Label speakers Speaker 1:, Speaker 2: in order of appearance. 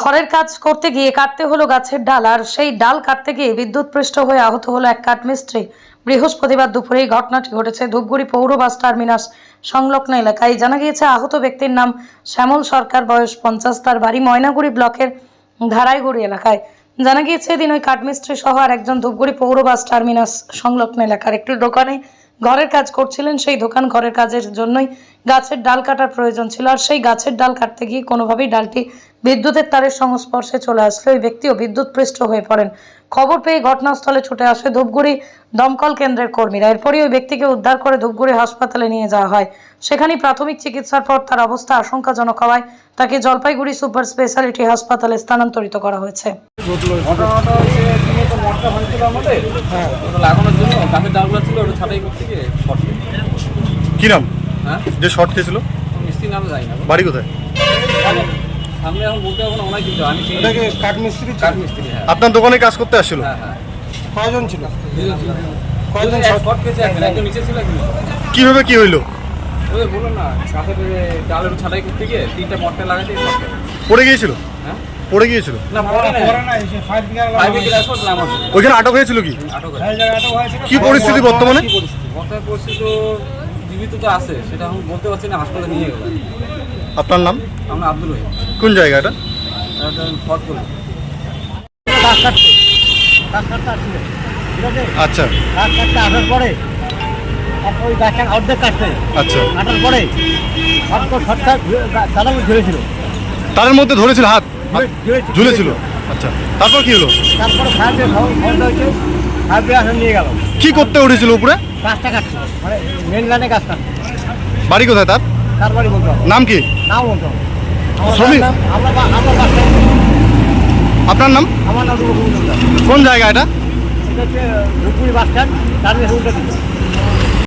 Speaker 1: ঘরের কাজ করতে গিয়ে কাটতে হলো গাছের ডাল, আর সেই ডাল কাটতে গিয়ে বিদ্যুৎপৃষ্ট হয়ে আহত হলো এক কাঠমিস্ত্রি। বৃহস্পতিবার দুপুরে এই ঘটনাটি ঘটেছে ধূপগুড়ি পৌর বাস টার্মিনাস সংলগ্ন এলাকায়। জানা গিয়েছে, আহত ব্যক্তির নাম শ্যামল সরকার, বয়স পঞ্চাশ। তার বাড়ি ময়নাগুড়ি ব্লকের ধারাইগুড়ি এলাকায়। জানা গিয়েছে, এদিন ওই কাঠমিস্ত্রি সহ আর একজন ধূপগুড়ি পৌর বাস টার্মিনাস সংলগ্ন এলাকার একটি দোকানে ঘরের কাজ করছিলেন, সেই দোকান ঘরের কাজের জন্যই গাছের ডাল কাটার প্রয়োজন ছিল। আর সেই গাছের ডাল কাটতে গিয়ে কোনোভাবেই ডালটি বিদ্যুতের তারের সংস্পর্শে চলে আসলে। ওই ব্যক্তিও বিদ্যুৎপৃষ্ট হয়ে পড়েন। খবর পেয়ে ঘটনাস্থলে ছুটে আসে ধূপগুড়ি দমকল কেন্দ্রের কর্মীরা। এরপরই ওই ব্যক্তিকে উদ্ধার করে ধূপগুড়ি হাসপাতালে নিয়ে যাওয়া হয়। সেখানে প্রাথমিক চিকিৎসার পর তার অবস্থা আশঙ্কাজনক হওয়ায় তাকে জলপাইগুড়ি সুপার স্পেশালিটি হাসপাতালে স্থানান্তরিত করা হয়েছে
Speaker 2: ঘটনাটা হচ্ছে তুমি তো হ্যাঁ। ওটা লাগানোর জন্য গাছের ডালগুলো ছিল ওটা ছাটাই করতে গিয়ে শর্ট
Speaker 3: কি নাম?
Speaker 2: হ্যাঁ?
Speaker 3: যে শর্ট খেয়েছিল?
Speaker 2: মিস্ত্রি নাম যাই না।
Speaker 3: বাড়ি কোথায়?
Speaker 2: সামনে এখন বলতে পারব না অনেক কিছু আমি কাঠ মিস্ত্রি হ্যাঁ।
Speaker 3: আপনার দোকানে কাজ করতে আসছিল?
Speaker 2: হ্যাঁ হ্যাঁ।
Speaker 4: কয়জন ছিল? কয়জন
Speaker 2: শর্ট খেয়েছে একজন নিচে ছিল।
Speaker 3: কীভাবে কি হইল?
Speaker 2: ওই না গাছের ডালের ছাটাই করতে গিয়ে তিনটা মটকা লাগাতে
Speaker 3: পড়ে গিয়েছিল?
Speaker 2: হ্যাঁ?
Speaker 3: পড়ে গিয়েছিল?
Speaker 2: না
Speaker 3: ওইখানে আটক হয়েছিল কি?
Speaker 4: এই জায়গাটা হয়েছিল।
Speaker 3: কি পরিস্থিতি বর্তমানে?
Speaker 2: পরিস্থিতি? বর্তমানে পরিস্থিতি তো জীবিত তো আছে সেটা আমি বলতে পারছি না হাসপাতালে নিয়ে গেল।
Speaker 3: আপনার নাম?
Speaker 2: আমরা আব্দুল রহিম।
Speaker 3: কোন জায়গা এটা আচ্ছা
Speaker 4: আসার পরে ওই গাছটা অর্ধেক কাটতে
Speaker 3: আচ্ছা।
Speaker 4: কাটার পরে ঝুলেছিল
Speaker 3: মধ্যে ধরেছিল হাত? ঝুলেছিল। আচ্ছা তারপর কি হলো?
Speaker 4: তারপরে বিঘা ফোন হয়েছে ফাইভ বিঘা আসলে নিয়ে গেল।
Speaker 3: কি করতে উঠেছিল উপরে?
Speaker 4: গাছটা কাটছে মানে মেন লাইনে গাছ কাটছে
Speaker 3: বাড়ি কোথায় তার?
Speaker 4: তার বাড়ি বলতে হবে।
Speaker 3: নাম কি?
Speaker 4: নাও বলতে হবে। আমার
Speaker 3: শ্রমিক?
Speaker 4: নাম আমরা বা- আমরা
Speaker 3: আপনার নাম?
Speaker 4: আমার নাম রূপকুমার
Speaker 3: কোন জায়গা এটা?
Speaker 4: এটা হচ্ছে ধূপগুড়ি বাস স্ট্যান্ড তার উল্টা দিকে